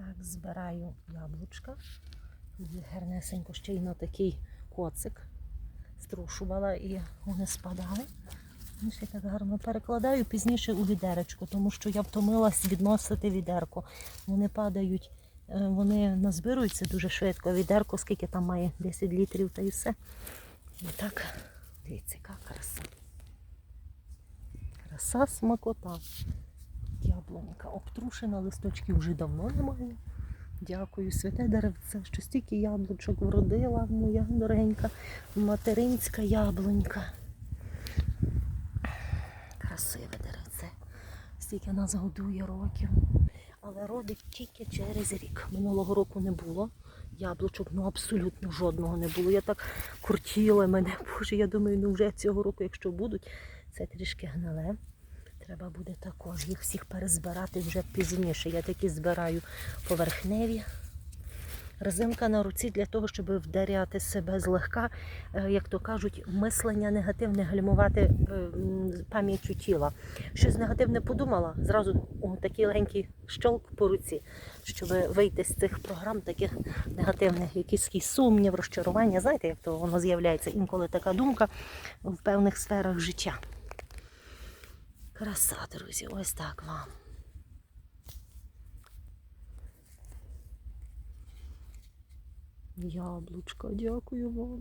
Так, збираю яблучка. Тут гарнесенько ще й на такий коцик. Струшувала і вони спадали. Ну, ще так гарно перекладаю пізніше у відеречко, тому що я втомилась відносити відерко. Вони падають, е, вони назбируються дуже швидко. Відерко, скільки там має 10 літрів та і все. І так, дивіться, яка краса. Краса смакота. Яблунька обтрушена, листочків вже давно немає. Дякую, святе деревце, що стільки яблучок вродила моя дорогенька материнська яблунька. Красиве деревце. Стільки нас годує років. Але родить тільки через рік. Минулого року не було. Яблучок, ну абсолютно жодного не було. Я так куртіла мене. Боже, я думаю, ну вже цього року, якщо будуть, це трішки гниле. Треба буде також їх всіх перезбирати вже пізніше. Я такі збираю поверхневі. Резинка на руці для того, щоб вдаряти себе злегка, е, як то кажуть, мислення негативне гальмувати е, пам'яттю тіла. Щось негативне подумала, зразу такий легенький щолк по руці, щоб вийти з цих програм, таких негативних, такий сумнів, розчарування. Знаєте, як то воно з'являється інколи така думка в певних сферах життя. Краса, друзі, ось так вам. Яблучко, дякую вам.